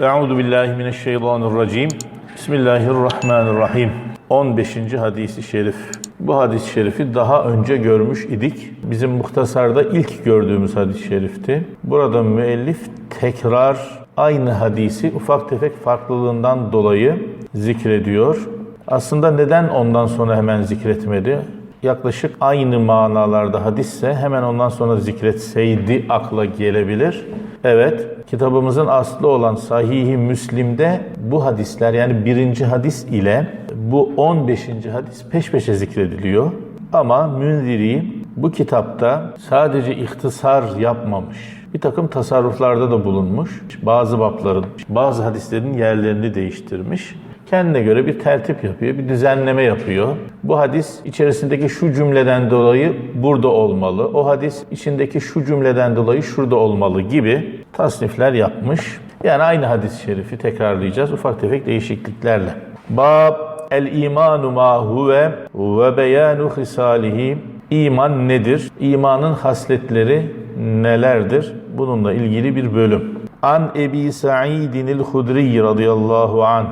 Euzu billahi mineşşeytanirracim. Bismillahirrahmanirrahim. 15. hadisi şerif. Bu hadis-i şerifi daha önce görmüş idik. Bizim muhtasarda ilk gördüğümüz hadis-i şerifti. Burada müellif tekrar aynı hadisi ufak tefek farklılığından dolayı zikrediyor. Aslında neden ondan sonra hemen zikretmedi? Yaklaşık aynı manalarda hadisse hemen ondan sonra zikretseydi akla gelebilir. Evet, kitabımızın aslı olan Sahih-i Müslim'de bu hadisler yani birinci hadis ile bu 15. hadis peş peşe zikrediliyor. Ama Münziri bu kitapta sadece ihtisar yapmamış. Bir takım tasarruflarda da bulunmuş. Bazı babların, bazı hadislerin yerlerini değiştirmiş kendine göre bir tertip yapıyor, bir düzenleme yapıyor. Bu hadis içerisindeki şu cümleden dolayı burada olmalı, o hadis içindeki şu cümleden dolayı şurada olmalı gibi tasnifler yapmış. Yani aynı hadis-i şerifi tekrarlayacağız ufak tefek değişikliklerle. Bab el imanu ma huve ve beyanu hisalihi İman nedir? İmanın hasletleri nelerdir? Bununla ilgili bir bölüm. An Ebi Sa'idin el-Hudri radıyallahu anh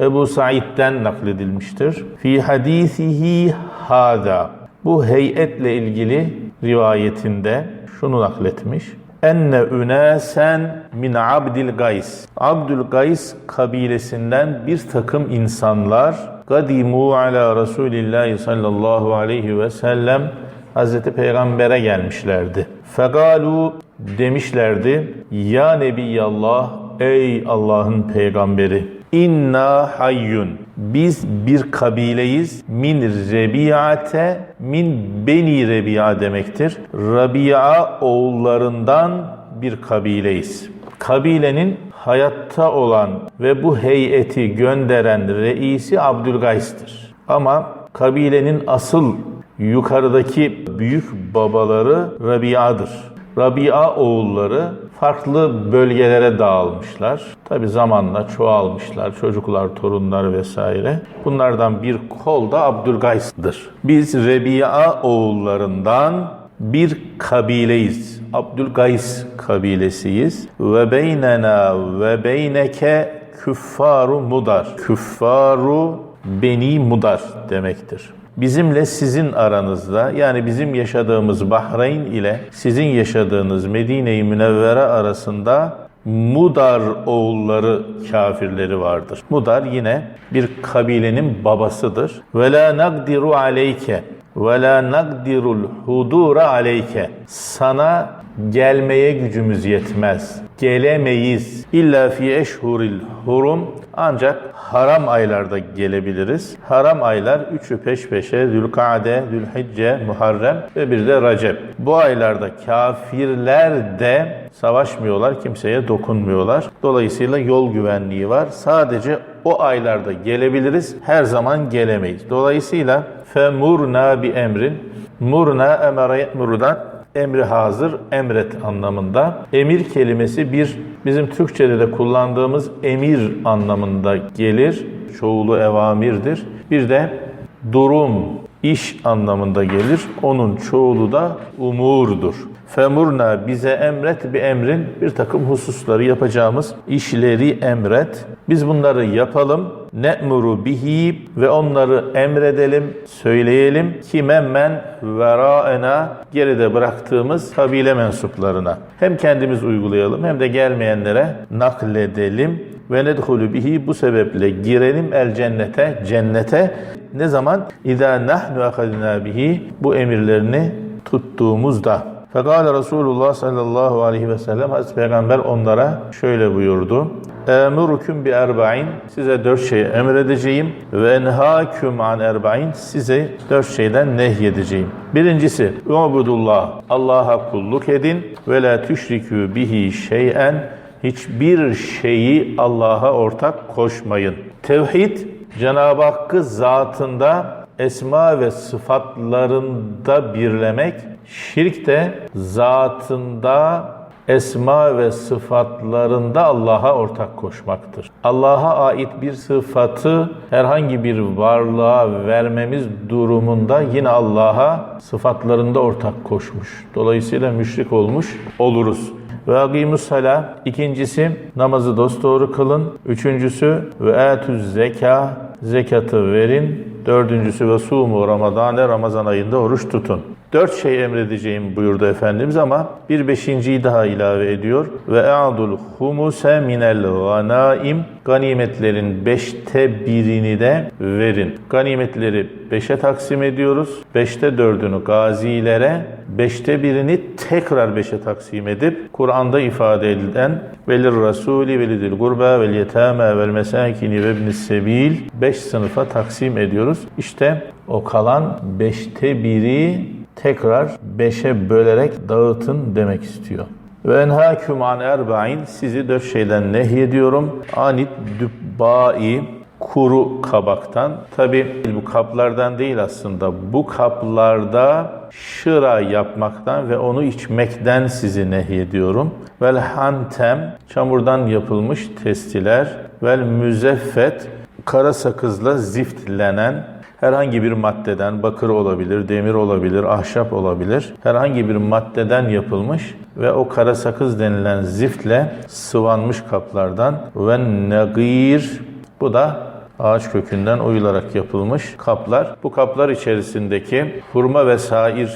Ebu Said'den nakledilmiştir. Fi hadisihi hada. Bu heyetle ilgili rivayetinde şunu nakletmiş. Enne ünasen min abdil gays. Abdül gays kabilesinden bir takım insanlar kadimu ala Resulillahi sallallahu aleyhi ve sellem Hazreti Peygamber'e gelmişlerdi. Fegalu demişlerdi. Ya Nebiyallah ey Allah'ın peygamberi İnna hayyun. Biz bir kabileyiz. Min rebiate, min beni rebia demektir. Rabia oğullarından bir kabileyiz. Kabilenin hayatta olan ve bu heyeti gönderen reisi Abdülgays'tır. Ama kabilenin asıl yukarıdaki büyük babaları Rabia'dır. Rabia oğulları farklı bölgelere dağılmışlar. Tabi zamanla çoğalmışlar, çocuklar, torunlar vesaire. Bunlardan bir kol da Abdülgays'dır. Biz Rebia oğullarından bir kabileyiz. Abdülgays kabilesiyiz. Ve beynena ve beyneke küffaru mudar. Küffaru beni mudar demektir bizimle sizin aranızda yani bizim yaşadığımız Bahreyn ile sizin yaşadığınız Medine-i Münevvere arasında Mudar oğulları kafirleri vardır. Mudar yine bir kabilenin babasıdır. Ve la nagdiru aleyke ve la nagdirul hudura aleyke. Sana gelmeye gücümüz yetmez. Gelemeyiz. İlla fi eşhuril hurum ancak haram aylarda gelebiliriz. Haram aylar üçü peş peşe Zülkade, Zülhicce, Muharrem ve bir de Recep. Bu aylarda kafirler de savaşmıyorlar, kimseye dokunmuyorlar. Dolayısıyla yol güvenliği var. Sadece o aylarda gelebiliriz, her zaman gelemeyiz. Dolayısıyla femurna bi emrin, murna emara ye'murudan emri hazır, emret anlamında. Emir kelimesi bir bizim Türkçe'de de kullandığımız emir anlamında gelir. Çoğulu evamirdir. Bir de durum, iş anlamında gelir. Onun çoğulu da umurdur. Femurna bize emret bir emrin bir takım hususları yapacağımız işleri emret. Biz bunları yapalım. Ne'muru bihi ve onları emredelim, söyleyelim. Kime men veraena geride bıraktığımız kabile mensuplarına. Hem kendimiz uygulayalım hem de gelmeyenlere nakledelim ve nedhulu bihi bu sebeple girelim el cennete cennete ne zaman İza nahnu akadna bihi bu emirlerini tuttuğumuzda Fekale Resulullah sallallahu aleyhi ve sellem Hazreti Peygamber onlara şöyle buyurdu. Emurukum bi erba'in size dört şey emredeceğim ve enhâküm an erba'in size dört şeyden nehyedeceğim. Birincisi ubudullah Allah'a kulluk edin ve la tüşrikû bihi şey'en hiçbir şeyi Allah'a ortak koşmayın. Tevhid Cenab-ı Hakk'ı zatında esma ve sıfatlarında birlemek, şirk de zatında esma ve sıfatlarında Allah'a ortak koşmaktır. Allah'a ait bir sıfatı herhangi bir varlığa vermemiz durumunda yine Allah'a sıfatlarında ortak koşmuş. Dolayısıyla müşrik olmuş oluruz. Ve agimus sala. İkincisi namazı dosdoğru kılın. Üçüncüsü ve etüz zeka. Zekatı verin. Dördüncüsü ve sumu ramadane. Ramazan ayında oruç tutun. Dört şey emredeceğim buyurdu Efendimiz ama bir beşinciyi daha ilave ediyor. Ve e'adul humuse minel ganaim ganimetlerin beşte birini de verin. Ganimetleri beşe taksim ediyoruz. Beşte dördünü gazilere, beşte birini tekrar beşe taksim edip Kur'an'da ifade edilen velir rasuli velidil gurba vel yetame vel mesakini ve ibnis sebil beş sınıfa taksim ediyoruz. İşte o kalan beşte biri tekrar beşe bölerek dağıtın demek istiyor. Ve enhâküm an erba'in sizi dört şeyden nehyediyorum. Anit dübbai kuru kabaktan. Tabi bu kaplardan değil aslında. Bu kaplarda şıra yapmaktan ve onu içmekten sizi nehyediyorum. Vel hantem çamurdan yapılmış testiler. Vel müzeffet kara sakızla ziftlenen herhangi bir maddeden, bakır olabilir, demir olabilir, ahşap olabilir, herhangi bir maddeden yapılmış ve o kara sakız denilen ziftle sıvanmış kaplardan ve negir, bu da ağaç kökünden oyularak yapılmış kaplar. Bu kaplar içerisindeki hurma ve sair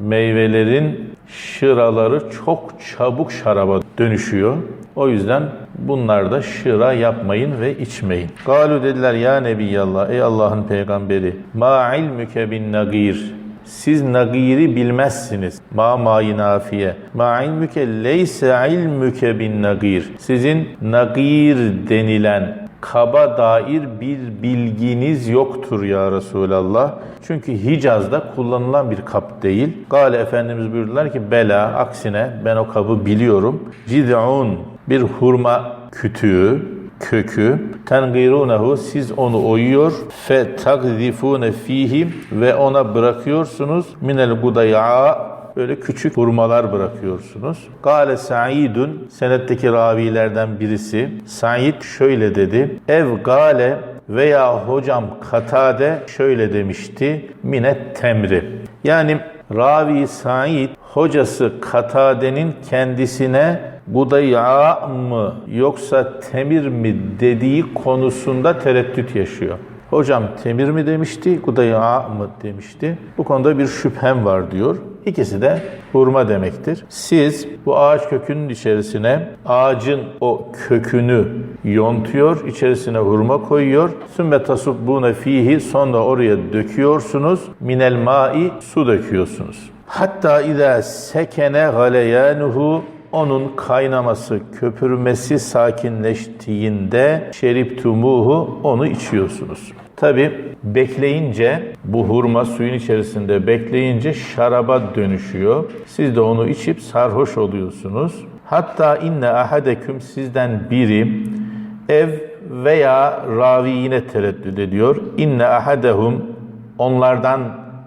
meyvelerin şıraları çok çabuk şaraba dönüşüyor. O yüzden bunlarda şıra yapmayın ve içmeyin. Galu dediler ya Nebiyallah ey Allah'ın peygamberi ma ilmüke bin nagir siz nagiri bilmezsiniz. Ma mayi nafiye. Ma ilmüke leyse ilmüke bin nagir. Sizin nagir denilen kaba dair bir bilginiz yoktur ya Resulallah. Çünkü Hicaz'da kullanılan bir kap değil. Gale Efendimiz buyurdular ki bela aksine ben o kabı biliyorum. Cid'un bir hurma kütüğü, kökü tengirunehu siz onu oyuyor fe takzifune fihi ve ona bırakıyorsunuz minel gudaya böyle küçük hurmalar bırakıyorsunuz. Gale Sa'idun senetteki ravilerden birisi Said şöyle dedi. Ev gale veya hocam Katade şöyle demişti. Minet temri. Yani ravi Said hocası Katade'nin kendisine gudaya mı yoksa temir mi dediği konusunda tereddüt yaşıyor. Hocam temir mi demişti, gudaya mı demişti. Bu konuda bir şüphem var diyor. İkisi de hurma demektir. Siz bu ağaç kökünün içerisine ağacın o kökünü yontuyor, içerisine hurma koyuyor. Sümme tasubbune fihi sonra oraya döküyorsunuz. Minel mai su döküyorsunuz. Hatta izâ sekene galeyanuhu onun kaynaması, köpürmesi sakinleştiğinde şeriptumuhu onu içiyorsunuz. Tabi bekleyince bu hurma suyun içerisinde bekleyince şaraba dönüşüyor. Siz de onu içip sarhoş oluyorsunuz. Hatta inne ahadeküm sizden biri ev veya ravi yine tereddüt ediyor. İnne ahadehum onlardan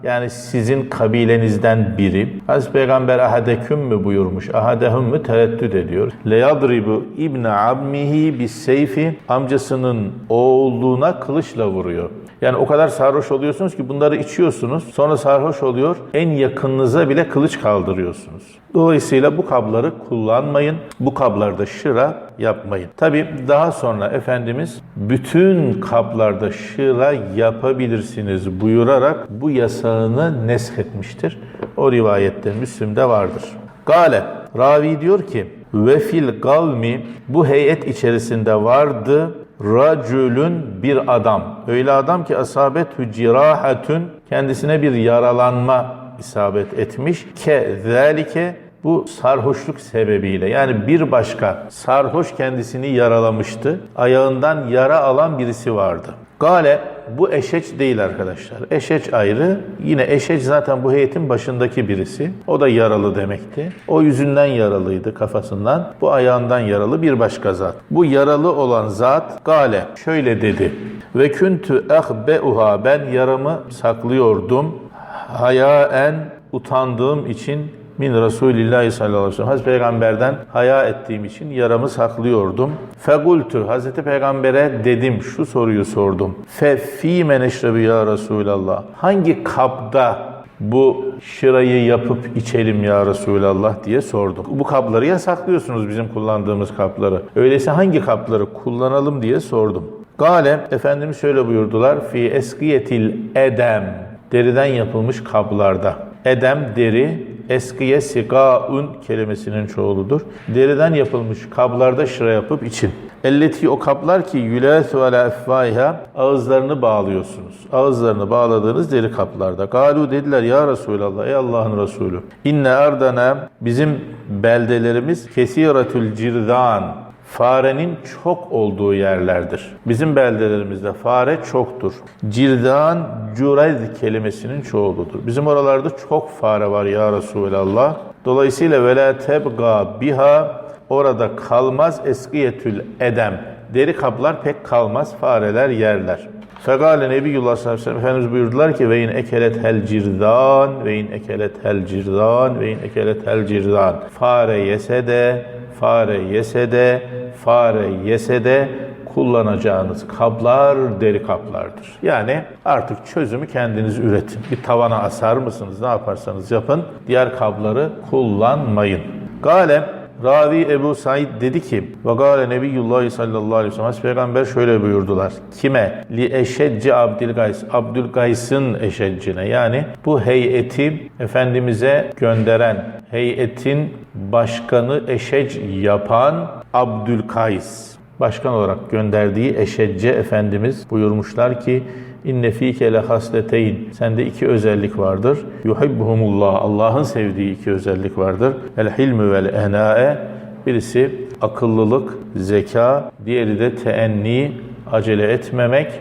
yani sizin kabilenizden biri. Hazreti Peygamber ahadeküm mü buyurmuş, ahadehum mü tereddüt ediyor. Leyadribu ibne ammihi bis seyfi amcasının oğluna kılıçla vuruyor. Yani o kadar sarhoş oluyorsunuz ki bunları içiyorsunuz. Sonra sarhoş oluyor. En yakınınıza bile kılıç kaldırıyorsunuz. Dolayısıyla bu kabları kullanmayın. Bu kablarda şıra yapmayın. Tabi daha sonra Efendimiz bütün kablarda şıra yapabilirsiniz buyurarak bu yasağını neshetmiştir. O rivayette Müslim'de vardır. Gale, ravi diyor ki ve fil gavmi bu heyet içerisinde vardı racülün bir adam. Öyle adam ki asabetü cirahatün kendisine bir yaralanma isabet etmiş. Ke zalike bu sarhoşluk sebebiyle yani bir başka sarhoş kendisini yaralamıştı. Ayağından yara alan birisi vardı. Gale bu eşeç değil arkadaşlar. Eşeç ayrı. Yine eşeç zaten bu heyetin başındaki birisi. O da yaralı demekti. O yüzünden yaralıydı kafasından. Bu ayağından yaralı bir başka zat. Bu yaralı olan zat Gale şöyle dedi. Ve küntü ehbeuha ben yaramı saklıyordum. Hayaen utandığım için min Resulillah sallallahu aleyhi ve sellem. Hazreti Peygamber'den haya ettiğim için yaramı saklıyordum. Fegultu Hazreti Peygamber'e dedim şu soruyu sordum. Fe fi meneşrebi ya Resulallah. Hangi kapta bu şırayı yapıp içelim ya Resulallah diye sordum. Bu kapları yasaklıyorsunuz bizim kullandığımız kapları. Öyleyse hangi kapları kullanalım diye sordum. Gale Efendimiz şöyle buyurdular. Fi eskiyetil edem. Deriden yapılmış kablarda. Edem deri, eskiye sigaun kelimesinin çoğuludur. Deriden yapılmış kablarda şıra yapıp için. Elleti o kaplar ki yülâsü alâ effâiha ağızlarını bağlıyorsunuz. Ağızlarını bağladığınız deri kaplarda. Galu dediler ya Resulallah ey Allah'ın Resulü. İnne ardana bizim beldelerimiz kesiratül cirdan farenin çok olduğu yerlerdir. Bizim beldelerimizde fare çoktur. Cirdan, cürez kelimesinin çoğuludur. Bizim oralarda çok fare var ya Resulallah. Dolayısıyla vela tebga biha orada kalmaz eskiyetül edem. Deri kaplar pek kalmaz, fareler yerler. Fekale Nebiyyullah sallallahu aleyhi ve sellem Efendimiz buyurdular ki ve in ekelet hel cirdan ve in ekelet hel cirdan ve in ekelet hel cirdan. Fare yese de, fare yese de, fare yese de kullanacağınız kaplar deri kaplardır. Yani artık çözümü kendiniz üretin. Bir tavana asar mısınız? Ne yaparsanız yapın. Diğer kapları kullanmayın. Gale Ravi Ebu Said dedi ki ve gâle Nebiyyullah sallallahu aleyhi ve sellem Peygamber şöyle buyurdular. Kime? Li eşecci Abdülgays. Abdülgays'ın eşeccine yani bu heyeti Efendimiz'e gönderen heyetin başkanı eşec yapan Abdülkays başkan olarak gönderdiği Eşecce Efendimiz buyurmuşlar ki İnne fîke le hasleteyn. Sende iki özellik vardır. Yuhibbuhumullah. Allah'ın sevdiği iki özellik vardır. El hilmü vel enâe. Birisi akıllılık, zeka. Diğeri de teenni, acele etmemek,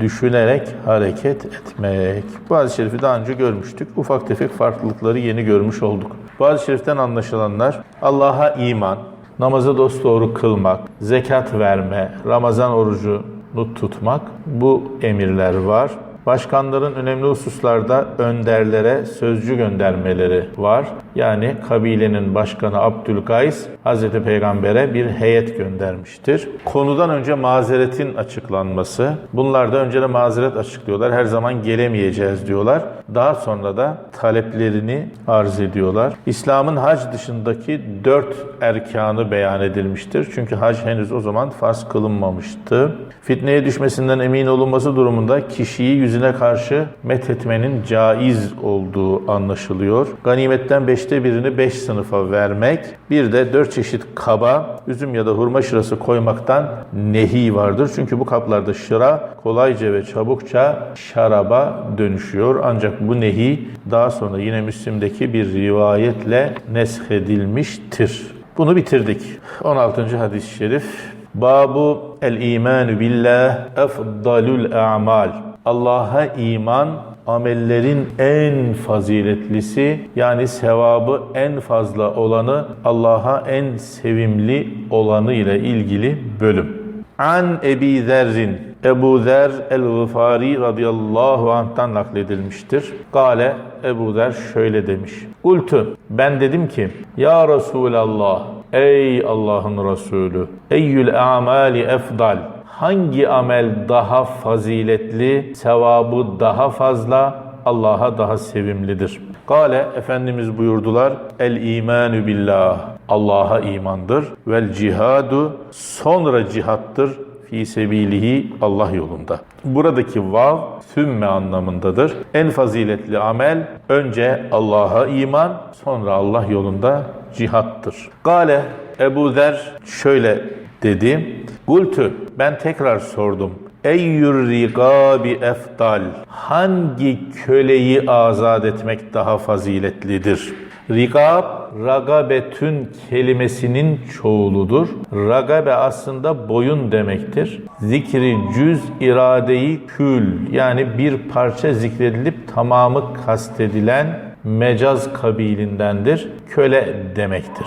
düşünerek hareket etmek. Bu hadis-i şerifi daha önce görmüştük. Ufak tefek farklılıkları yeni görmüş olduk. Bu hadis-i şeriften anlaşılanlar Allah'a iman, namazı dosdoğru kılmak, zekat verme, Ramazan orucunu tutmak bu emirler var. Başkanların önemli hususlarda önderlere sözcü göndermeleri var. Yani kabilenin başkanı Abdülkays Hazreti Peygamber'e bir heyet göndermiştir. Konudan önce mazeretin açıklanması. Bunlar da önce de mazeret açıklıyorlar. Her zaman gelemeyeceğiz diyorlar. Daha sonra da taleplerini arz ediyorlar. İslam'ın hac dışındaki dört erkanı beyan edilmiştir. Çünkü hac henüz o zaman farz kılınmamıştı. Fitneye düşmesinden emin olunması durumunda kişiyi yüzüne karşı methetmenin caiz olduğu anlaşılıyor. Ganimetten beşte birini beş sınıfa vermek, bir de dört çeşit kaba, üzüm ya da hurma şırası koymaktan nehi vardır. Çünkü bu kaplarda şıra kolayca ve çabukça şaraba dönüşüyor. Ancak bu nehi daha sonra yine Müslim'deki bir rivayetle neshedilmiştir. Bunu bitirdik. 16. hadis-i şerif. Babu el imanü billah efdalul a'mal. Allah'a iman amellerin en faziletlisi yani sevabı en fazla olanı Allah'a en sevimli olanı ile ilgili bölüm. An Ebi Zerrin Ebu Zer el-Gıfari radıyallahu anh'tan nakledilmiştir. Gale Ebu Zer şöyle demiş. Kultu ben dedim ki Ya Resulallah ey Allah'ın Resulü eyyül amali efdal hangi amel daha faziletli, sevabı daha fazla, Allah'a daha sevimlidir? Kale Efendimiz buyurdular el imanü billah Allah'a imandır vel cihadu sonra cihattır fi sebilihi Allah yolunda. Buradaki vav sümme anlamındadır. En faziletli amel önce Allah'a iman sonra Allah yolunda cihattır. Gale Ebu Zer şöyle dedi. Gultü ben tekrar sordum. Eyyür rigabi efdal. Hangi köleyi azat etmek daha faziletlidir? Rigab, ragabetün kelimesinin çoğuludur. Ragabe aslında boyun demektir. Zikri cüz iradeyi kül yani bir parça zikredilip tamamı kastedilen mecaz kabilindendir. Köle demektir.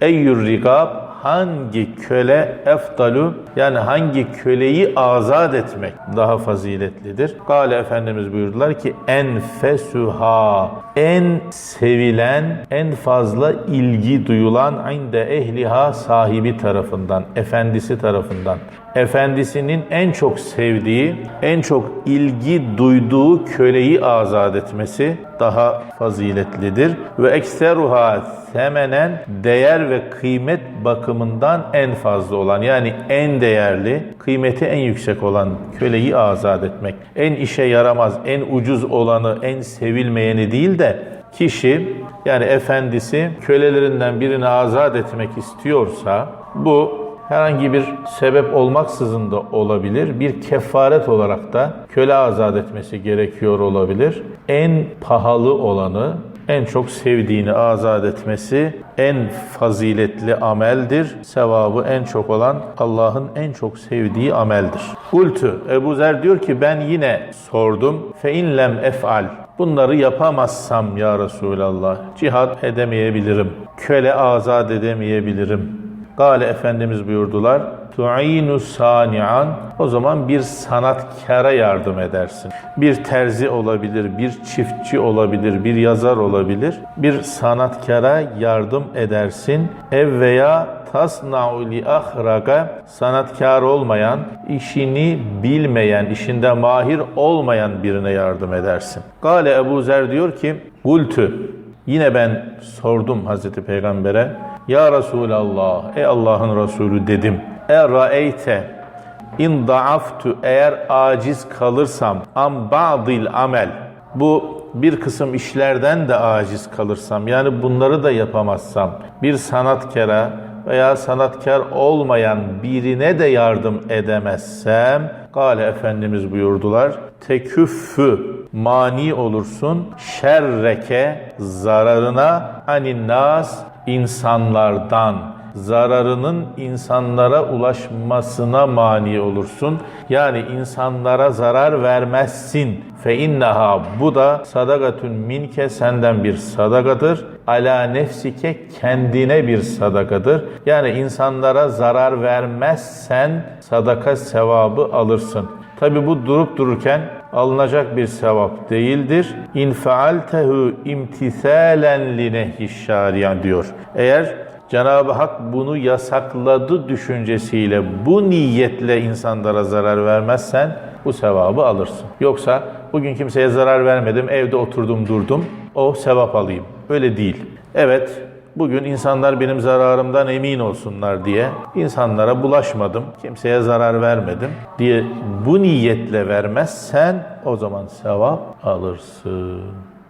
Eyyür rigab hangi köle efdalu yani hangi köleyi azat etmek daha faziletlidir? Gale Efendimiz buyurdular ki enfesuha en sevilen en fazla ilgi duyulan inde ehliha sahibi tarafından efendisi tarafından efendisinin en çok sevdiği en çok ilgi duyduğu köleyi azat etmesi daha faziletlidir. Ve ekseruha semenen değer ve kıymet bakımından en fazla olan yani en değerli, kıymeti en yüksek olan köleyi azat etmek. En işe yaramaz, en ucuz olanı, en sevilmeyeni değil de kişi yani efendisi kölelerinden birini azat etmek istiyorsa bu herhangi bir sebep olmaksızın da olabilir. Bir kefaret olarak da köle azat etmesi gerekiyor olabilir. En pahalı olanı, en çok sevdiğini azat etmesi en faziletli ameldir. Sevabı en çok olan Allah'ın en çok sevdiği ameldir. Kultu Ebu Zer diyor ki ben yine sordum. Fe in lem ef'al. Bunları yapamazsam ya Resulallah cihad edemeyebilirim. Köle azat edemeyebilirim. Gale Efendimiz buyurdular. Tu'inu sani'an. O zaman bir sanatkara yardım edersin. Bir terzi olabilir, bir çiftçi olabilir, bir yazar olabilir. Bir sanatkara yardım edersin. Ev veya tasna'u li ahraga sanatkar olmayan, işini bilmeyen, işinde mahir olmayan birine yardım edersin. Gale Ebu Zer diyor ki, Gultü, yine ben sordum Hazreti Peygamber'e, Ya Resulallah, ey Allah'ın Resulü dedim, E ra'eyte in da'aftu eğer aciz kalırsam am ba'dil amel. Bu bir kısım işlerden de aciz kalırsam yani bunları da yapamazsam bir sanatkara veya sanatkar olmayan birine de yardım edemezsem Gale Efendimiz buyurdular teküffü mani olursun şerreke zararına anin nas insanlardan zararının insanlara ulaşmasına mani olursun. Yani insanlara zarar vermezsin. Fe innaha bu da sadakatun minke senden bir sadakadır. Ala nefsike kendine bir sadakadır. Yani insanlara zarar vermezsen sadaka sevabı alırsın. Tabi bu durup dururken alınacak bir sevap değildir. İn fealtehu imtisalen li nehyi diyor. Eğer Cenab-ı Hak bunu yasakladı düşüncesiyle, bu niyetle insanlara zarar vermezsen bu sevabı alırsın. Yoksa bugün kimseye zarar vermedim, evde oturdum durdum, o sevap alayım. Öyle değil. Evet, bugün insanlar benim zararımdan emin olsunlar diye insanlara bulaşmadım, kimseye zarar vermedim diye bu niyetle vermezsen o zaman sevap alırsın.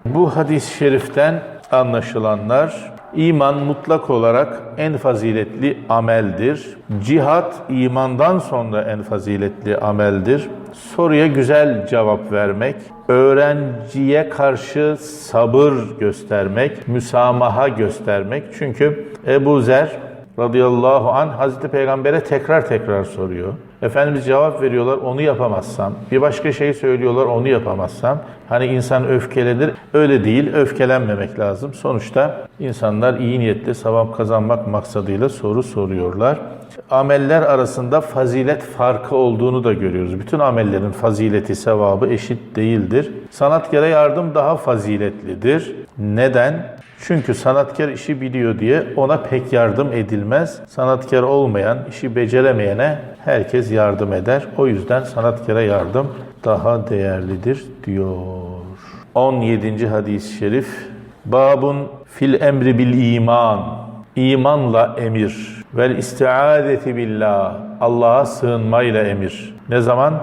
Bu hadis-i şeriften anlaşılanlar İman mutlak olarak en faziletli ameldir. Cihat imandan sonra en faziletli ameldir. Soruya güzel cevap vermek, öğrenciye karşı sabır göstermek, müsamaha göstermek. Çünkü Ebu Zer radıyallahu an Hazreti Peygamber'e tekrar tekrar soruyor. Efendimiz cevap veriyorlar onu yapamazsam. Bir başka şey söylüyorlar onu yapamazsam. Hani insan öfkelenir. Öyle değil. Öfkelenmemek lazım. Sonuçta insanlar iyi niyetli sevap kazanmak maksadıyla soru soruyorlar. Ameller arasında fazilet farkı olduğunu da görüyoruz. Bütün amellerin fazileti, sevabı eşit değildir. Sanatkara yardım daha faziletlidir. Neden? Çünkü sanatkar işi biliyor diye ona pek yardım edilmez. Sanatkar olmayan, işi beceremeyene herkes yardım eder. O yüzden sanatkara yardım daha değerlidir diyor. 17. hadis-i şerif. Babun fil emri bil iman. İmanla emir. Vel istiadeti billah. Allah'a sığınmayla emir. Ne zaman?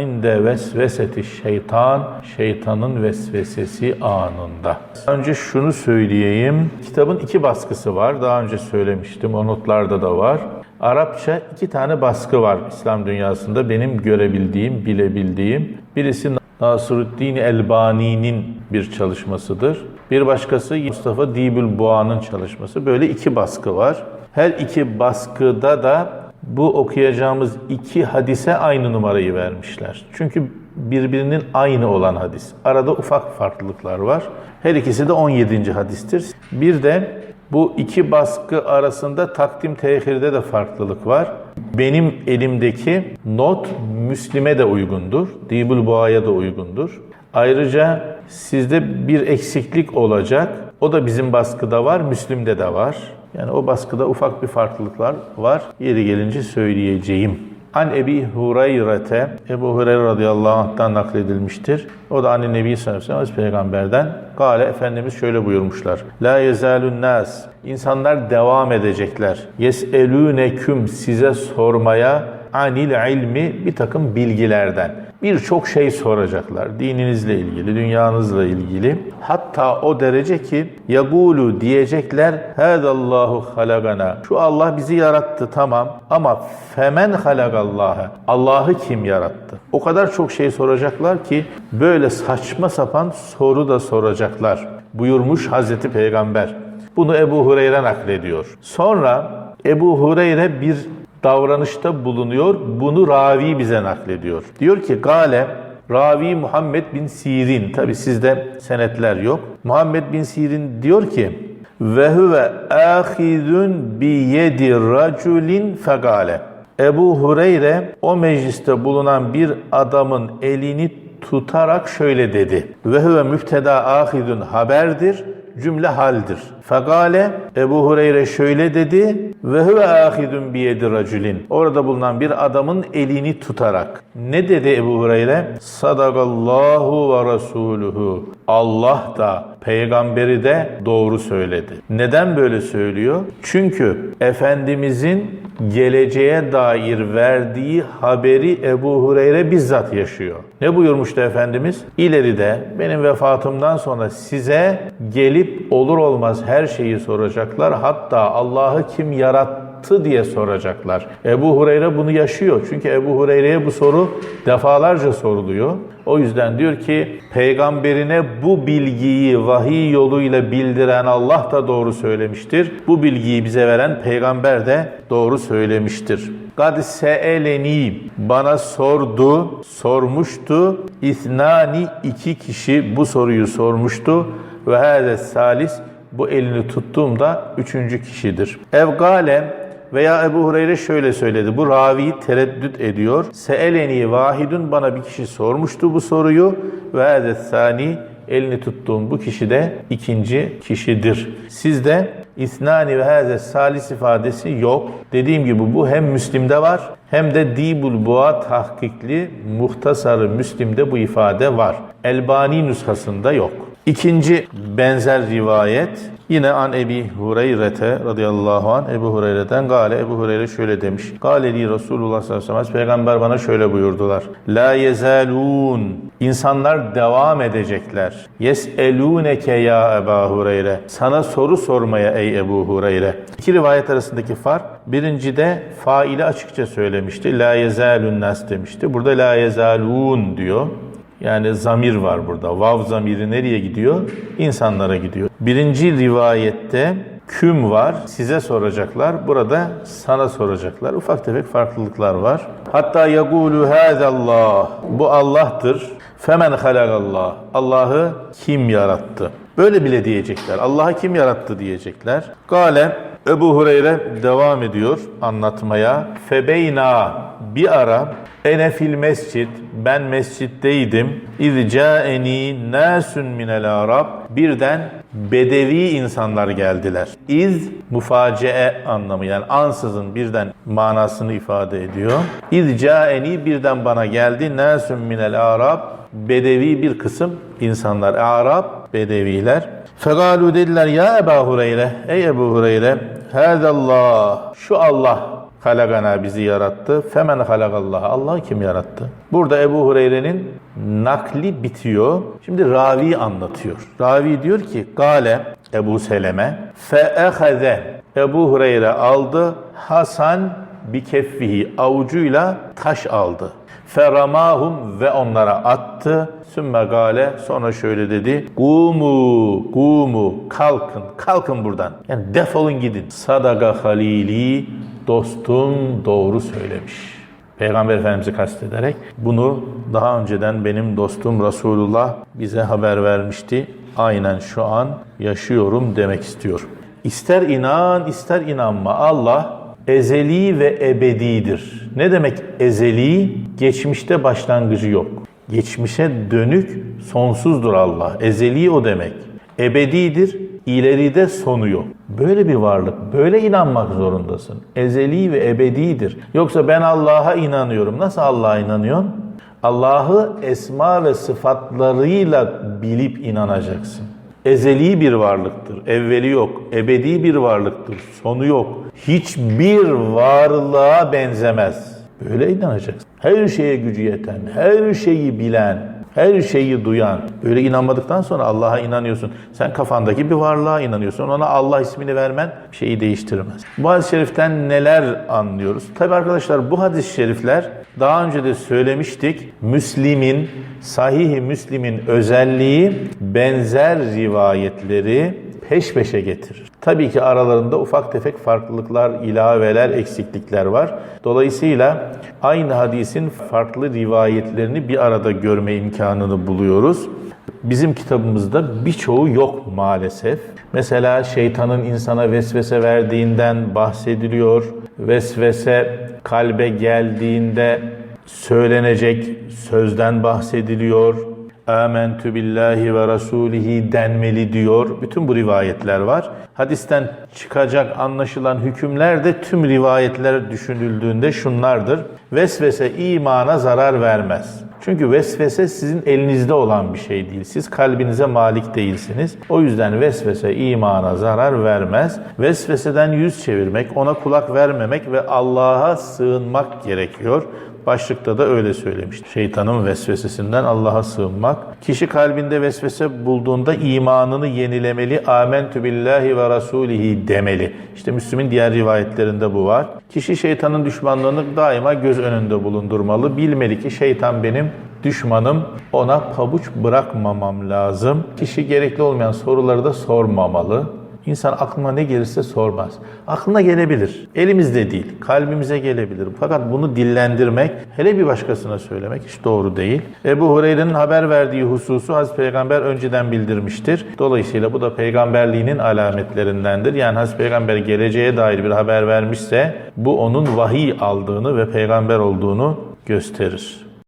inde vesveseti şeytan, şeytanın vesvesesi anında. Önce şunu söyleyeyim. Kitabın iki baskısı var. Daha önce söylemiştim. O notlarda da var. Arapça iki tane baskı var İslam dünyasında benim görebildiğim, bilebildiğim. Birisi Nasruddin Elbani'nin bir çalışmasıdır. Bir başkası Mustafa Dibül Boğa'nın çalışması. Böyle iki baskı var. Her iki baskıda da bu okuyacağımız iki hadise aynı numarayı vermişler. Çünkü birbirinin aynı olan hadis. Arada ufak farklılıklar var. Her ikisi de 17. hadistir. Bir de bu iki baskı arasında takdim tehirde de farklılık var. Benim elimdeki not Müslim'e de uygundur. Dibül Boğa'ya da uygundur. Ayrıca sizde bir eksiklik olacak. O da bizim baskıda var, Müslim'de de var. Yani o baskıda ufak bir farklılıklar var. Yeri gelince söyleyeceğim. An Ebi Hureyre'te, Ebu Hureyre radıyallahu anh'tan nakledilmiştir. O da anne Nebi sallallahu aleyhi ve sellem peygamberden. Gale Efendimiz şöyle buyurmuşlar. La yezalun nas. İnsanlar devam edecekler. Yeselûneküm size sormaya anil ilmi bir takım bilgilerden. Birçok şey soracaklar. Dininizle ilgili, dünyanızla ilgili. Hatta o derece ki yagulu diyecekler Hedallahu halagana. Şu Allah bizi yarattı tamam ama femen halagallaha. Allah'ı kim yarattı? O kadar çok şey soracaklar ki böyle saçma sapan soru da soracaklar. Buyurmuş Hazreti Peygamber. Bunu Ebu Hureyre naklediyor. Sonra Ebu Hureyre bir davranışta bulunuyor. Bunu ravi bize naklediyor. Diyor ki Gale Ravi Muhammed bin Sirin. Tabi sizde senetler yok. Muhammed bin Sirin diyor ki ve huve ahizun bi yedi raculin fegale. Ebu Hureyre o mecliste bulunan bir adamın elini tutarak şöyle dedi. Ve huve müfteda ahidun haberdir cümle haldir. Fegale Ebu Hureyre şöyle dedi ve huve ahidun biyedi raculin. Orada bulunan bir adamın elini tutarak. Ne dedi Ebu Hureyre? Sadakallahu ve rasuluhu. Allah da peygamberi de doğru söyledi. Neden böyle söylüyor? Çünkü Efendimizin geleceğe dair verdiği haberi Ebu Hureyre bizzat yaşıyor. Ne buyurmuştu Efendimiz? İleride benim vefatımdan sonra size gelip olur olmaz her şeyi soracaklar. Hatta Allah'ı kim yarattı diye soracaklar. Ebu Hureyre bunu yaşıyor. Çünkü Ebu Hureyre'ye bu soru defalarca soruluyor. O yüzden diyor ki peygamberine bu bilgiyi vahiy yoluyla bildiren Allah da doğru söylemiştir. Bu bilgiyi bize veren peygamber de doğru söylemiştir. Kad seeleni bana sordu, sormuştu. İthnani iki kişi bu soruyu sormuştu. Ve hâze salis bu elini tuttuğumda üçüncü kişidir. Evgale veya Ebu Hureyre şöyle söyledi. Bu ravi tereddüt ediyor. Seeleni vahidun bana bir kişi sormuştu bu soruyu. Ve hâze sani elini tuttuğum bu kişi de ikinci kişidir. Sizde İsnani ve hâze salis ifadesi yok. Dediğim gibi bu hem Müslim'de var hem de Dibul Boğa tahkikli muhtasarı Müslim'de bu ifade var. Elbani nüshasında yok. İkinci benzer rivayet yine an Ebi Hureyre'te radıyallahu an Ebu Hureyre'den gale Ebu Hureyre şöyle demiş. Gale li Resulullah sallallahu aleyhi ve sellem peygamber bana şöyle buyurdular. La yezalun insanlar devam edecekler. Yeseluneke ya Ebu Hureyre. Sana soru sormaya ey Ebu Hureyre. İki rivayet arasındaki fark birincide faili açıkça söylemişti. La yezalun nas demişti. Burada la yezalun diyor. Yani zamir var burada. Vav zamiri nereye gidiyor? İnsanlara gidiyor. Birinci rivayette küm var. Size soracaklar. Burada sana soracaklar. Ufak tefek farklılıklar var. Hatta yagulu Allah. Bu Allah'tır. Femen halakallah. Allah'ı kim yarattı? Böyle bile diyecekler. Allah'ı kim yarattı diyecekler. Gale Ebu Hureyre devam ediyor anlatmaya. Febeyna bir ara ene fil mescid ben mescitteydim. İz caeni nasun minel arab birden bedevi insanlar geldiler. İz mufacie anlamı yani ansızın birden manasını ifade ediyor. İz caeni birden bana geldi nasun minel arab bedevi bir kısım insanlar. Arab bedeviler. Fegalu dediler ya Ebu Hureyre, ey Ebu Hureyre, Hâzallah, şu Allah halagana bizi yarattı. Femen halagallah, Allah kim yarattı? Burada Ebu Hureyre'nin nakli bitiyor. Şimdi ravi anlatıyor. Ravi diyor ki, Gale Ebu Seleme, feehaze, Ebu Hureyre aldı, Hasan bi keffihi, avucuyla taş aldı. Feramahum ve onlara attı. Sümme gale sonra şöyle dedi. Gumu, gumu, kalkın, kalkın buradan. Yani defolun gidin. Sadaka halili, dostum doğru söylemiş. Peygamber Efendimiz'i kastederek bunu daha önceden benim dostum Resulullah bize haber vermişti. Aynen şu an yaşıyorum demek istiyor. İster inan ister inanma Allah ezeli ve ebedidir. Ne demek ezeli? Geçmişte başlangıcı yok. Geçmişe dönük sonsuzdur Allah. Ezeli o demek. Ebedidir. ileride sonu yok. Böyle bir varlık, böyle inanmak zorundasın. Ezeli ve ebedidir. Yoksa ben Allah'a inanıyorum. Nasıl Allah'a inanıyorsun? Allah'ı esma ve sıfatlarıyla bilip inanacaksın. Ezeli bir varlıktır. Evveli yok. Ebedi bir varlıktır. Sonu yok. Hiçbir varlığa benzemez. Böyle inanacaksın. Her şeye gücü yeten, her şeyi bilen, her şeyi duyan. Böyle inanmadıktan sonra Allah'a inanıyorsun. Sen kafandaki bir varlığa inanıyorsun. Ona Allah ismini vermen şeyi değiştirmez. Bu hadis-i şeriften neler anlıyoruz? Tabi arkadaşlar bu hadis-i şerifler daha önce de söylemiştik. Müslim'in, sahih-i Müslim'in özelliği benzer rivayetleri peş peşe getirir. Tabii ki aralarında ufak tefek farklılıklar, ilaveler, eksiklikler var. Dolayısıyla aynı hadisin farklı rivayetlerini bir arada görme imkanını buluyoruz. Bizim kitabımızda birçoğu yok maalesef. Mesela şeytanın insana vesvese verdiğinden bahsediliyor. Vesvese kalbe geldiğinde söylenecek sözden bahsediliyor. Âmentü billahi ve rasulihi denmeli diyor. Bütün bu rivayetler var. Hadisten çıkacak anlaşılan hükümler de tüm rivayetler düşünüldüğünde şunlardır. Vesvese imana zarar vermez. Çünkü vesvese sizin elinizde olan bir şey değil. Siz kalbinize malik değilsiniz. O yüzden vesvese imana zarar vermez. Vesveseden yüz çevirmek, ona kulak vermemek ve Allah'a sığınmak gerekiyor. Başlıkta da öyle söylemişti. Şeytanın vesvesesinden Allah'a sığınmak. Kişi kalbinde vesvese bulduğunda imanını yenilemeli. Amentü billahi ve rasulihi demeli. İşte Müslüm'ün diğer rivayetlerinde bu var. Kişi şeytanın düşmanlığını daima göz önünde bulundurmalı. Bilmeli ki şeytan benim düşmanım. Ona pabuç bırakmamam lazım. Kişi gerekli olmayan soruları da sormamalı. İnsan aklına ne gelirse sormaz. Aklına gelebilir. Elimizde değil. Kalbimize gelebilir. Fakat bunu dillendirmek, hele bir başkasına söylemek hiç doğru değil. Ebu Hureyre'nin haber verdiği hususu Hazreti Peygamber önceden bildirmiştir. Dolayısıyla bu da peygamberliğinin alametlerindendir. Yani Hazreti Peygamber geleceğe dair bir haber vermişse bu onun vahiy aldığını ve peygamber olduğunu gösterir.